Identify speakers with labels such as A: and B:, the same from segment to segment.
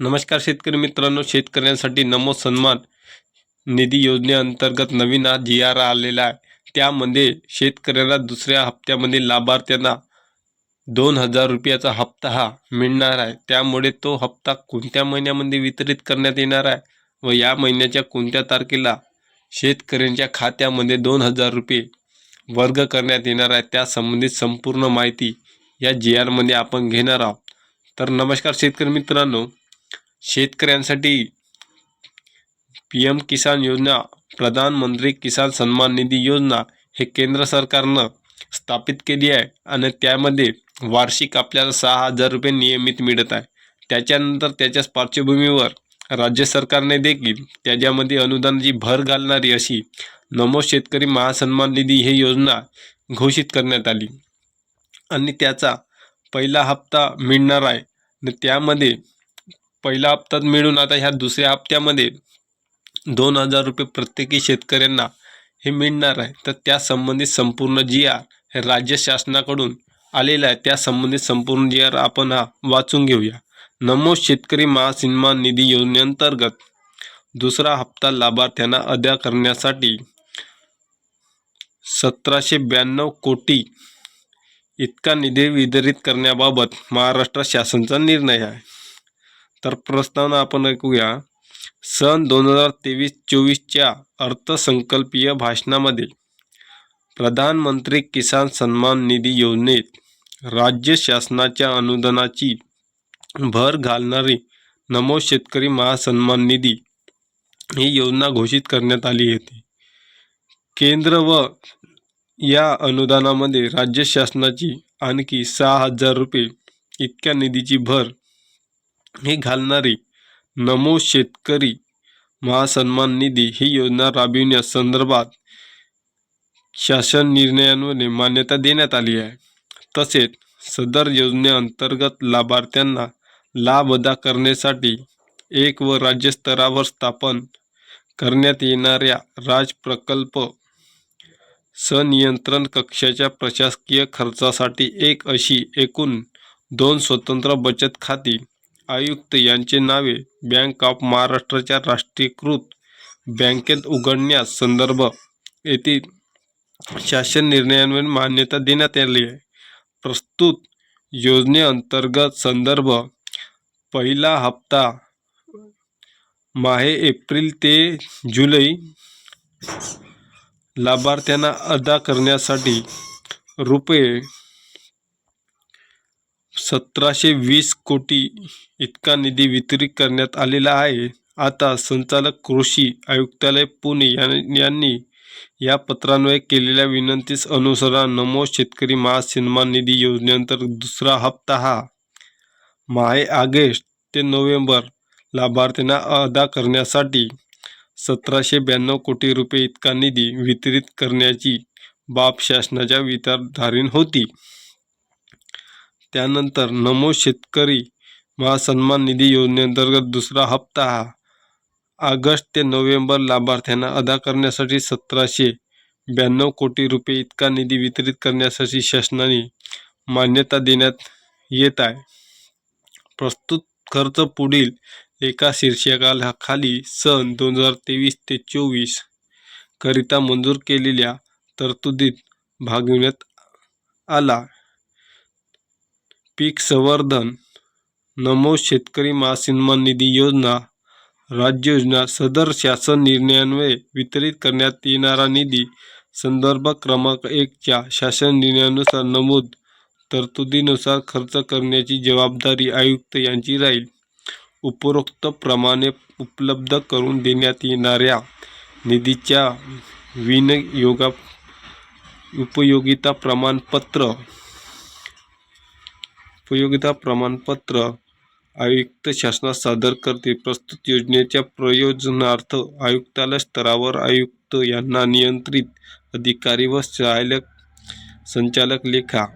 A: नमस्कार शेतकरी मित्रांनो शेतकऱ्यांसाठी नमो सन्मान निधी योजनेअंतर्गत नवीन हा जी आर आलेला आहे. त्यामध्ये शेतकऱ्यांना दुसऱ्या हप्त्यामध्ये लाभार्थ्यांना दोन हजार रुपयाचा हप्ता हा मिळणार आहे. त्यामुळे तो हप्ता कोणत्या महिन्यामध्ये वितरित करण्यात येणार आहे व या महिन्याच्या कोणत्या तारखेला शेतकऱ्यांच्या खात्यामध्ये दोन हजार रुपये वर्ग करण्यात येणार आहे त्यासंबंधित संपूर्ण माहिती या जी आरमध्ये आपण घेणार आहोत. तर नमस्कार शेतकरी मित्रांनो शेतकऱ्यांसाठी पी एम किसान योजना प्रधानमंत्री किसान सन्मान निधी योजना हे केंद्र सरकारनं स्थापित केली आहे आणि त्यामध्ये वार्षिक आपल्याला सहा हजार रुपये नियमित मिळत आहे. त्याच्यानंतर त्याच्याच पार्श्वभूमीवर राज्य सरकारने देखील त्याच्यामध्ये अनुदानाची भर घालणारी अशी नमो शेतकरी महासन्मान निधी ही योजना घोषित करण्यात आली. आणि त्याचा पहिला हप्ता मिळणार आहे. आणि त्यामध्ये पहिल्या हप्त्यात मिळून आता ह्या दुसऱ्या हप्त्यामध्ये दोन हजार रुपये प्रत्येकी शेतकऱ्यांना हे मिळणार आहे. तर त्या संबंधित संपूर्ण जी आर हे राज्य शासनाकडून आलेला आहे. त्या संबंधित संपूर्ण जी आर आपण हा वाचून घेऊया. नमो शेतकरी महासन्मान निधी योजनेअंतर्गत दुसरा हप्ता लाभार्थ्यांना अदा करण्यासाठी सतराशे ब्याण्णव कोटी इतका निधी वितरित करण्याबाबत महाराष्ट्र शासनाचा निर्णय आहे. तर प्रस्तावना आपण ऐकूया. सन दोन हजार तेवीस चोवीसच्या अर्थसंकल्पीय भाषणामध्ये प्रधानमंत्री किसान सन्मान निधी योजनेत राज्य शासनाच्या अनुदानाची भर घालणारी नमो शेतकरी महासन्मान निधी ही योजना घोषित करण्यात आली होती. केंद्र व या अनुदानामध्ये राज्य शासनाची आणखी सहा हजार रुपये इतक्या निधीची भर ही घालणारी नमो शेतकरी महासन्मान निधी ही योजना राबविण्यासंदर्भात शासन निर्णयांमध्ये मान्यता देण्यात आली आहे. तसेच सदर योजनेअंतर्गत लाभार्थ्यांना लाभ अदा करण्यासाठी एक व राज्यस्तरावर स्थापन करण्यात येणाऱ्या राज प्रकल्प सनियंत्रण कक्षाच्या प्रशासकीय खर्चासाठी एक अशी एकूण दोन स्वतंत्र बचत खाती आयुक्त यांचे नावे बँक ऑफ महाराष्ट्राच्या राष्ट्रीयकृत बँकेत उघडण्यास संदर्भ. येथील शासन निर्णयांवर मान्यता देण्यात आली आहे. प्रस्तुत योजनेअंतर्गत संदर्भ. पहिला हप्ता माहे एप्रिल ते जुलै. लाभार्थ्यांना अदा करण्यासाठी रुपये सतराशे वीस कोटी इतका निधी वितरित करण्यात आलेला आहे. आता संचालक कृषी आयुक्तालय पुणे यांनी या पत्रान्वये केलेल्या विनंतीस अनुसरा नमो शेतकरी महासन्मान निधी योजनेअंतर्गत दुसरा हप्ता हा माहे ऑगस्ट ते नोव्हेंबर लाभार्थ्यांना अदा करण्यासाठी सतराशे ब्याण्णव कोटी रुपये इतका निधी वितरित करण्याची बाब शासनाच्या विचारधारीन होती. त्यानंतर नमो शेतकरी महासन्मान निधी योजनेअंतर्गत दुसरा हप्ता हा ऑगस्ट ते नोव्हेंबर लाभार्थ्यांना अदा करण्यासाठी सतराशे ब्याण्णव कोटी रुपये इतका निधी वितरित करण्यासाठी शासनाने मान्यता देण्यात येत आहे. प्रस्तुत खर्च पुढील एका शीर्षकाखाली सन दोन हजार तेवीस ते चोवीस करिता मंजूर केलेल्या तरतुदीत भागविण्यात आला. पीक संवर्धन नमो शेतकरी महासन्मान निधी योजना राज्य योजना सदर शासन निर्णयान्वये वितरित करण्यात येणारा निधी संदर्भ क्रमांक एकच्या शासन निर्णयानुसार नमूद तरतुदीनुसार खर्च करण्याची जबाबदारी आयुक्त यांची राहील. उपरोक्त प्रमाणे उपलब्ध करून देण्यात येणाऱ्या निधीच्या विनियोगा उपयोगिता प्रमाणपत्र उपयोगिता प्रमाणपत्र आयुक्त शासनास सादर करते. प्रस्तुत योजनेच्या प्रयोजनार्थ आयुक्तालय स्तरावर आयुक्त यांना नियंत्रित अधिकारी व सहाय्यक संचालक लेखा.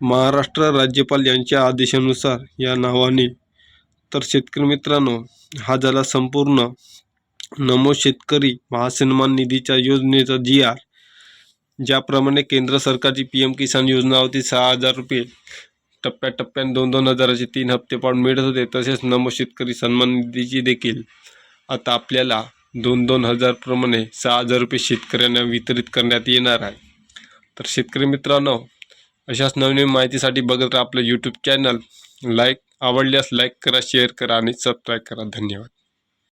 A: महाराष्ट्र राज्यपाल यांच्या आदेशानुसार या नावाने. तर शेतकरी मित्रांनो हा झाला संपूर्ण. नमो शेतकरी महासन्मान निधीच्या योजनेचा जी आर. ज्याप्रमाणे केंद्र सरकारची पी एम किसान योजना होती सहा हजार रुपये टप्प्याटप्प्याने दोन दोन हजाराचे तीन हप्ते पाडून मिळत होते तसेच नमो शेतकरी सन्मान निधीची देखील. आता आपल्याला दोन दोन हजारप्रमाणे सहा हजार रुपये शेतकऱ्यांना वितरित करण्यात येणार आहे. तर शेतकरी मित्रांनो अशाच नवनवीन माहितीसाठी बघत राहा आपलं यूट्यूब चॅनल लाईक आवडल्यास लाईक करा शेअर करा आणि सबस्क्राईब करा. धन्यवाद.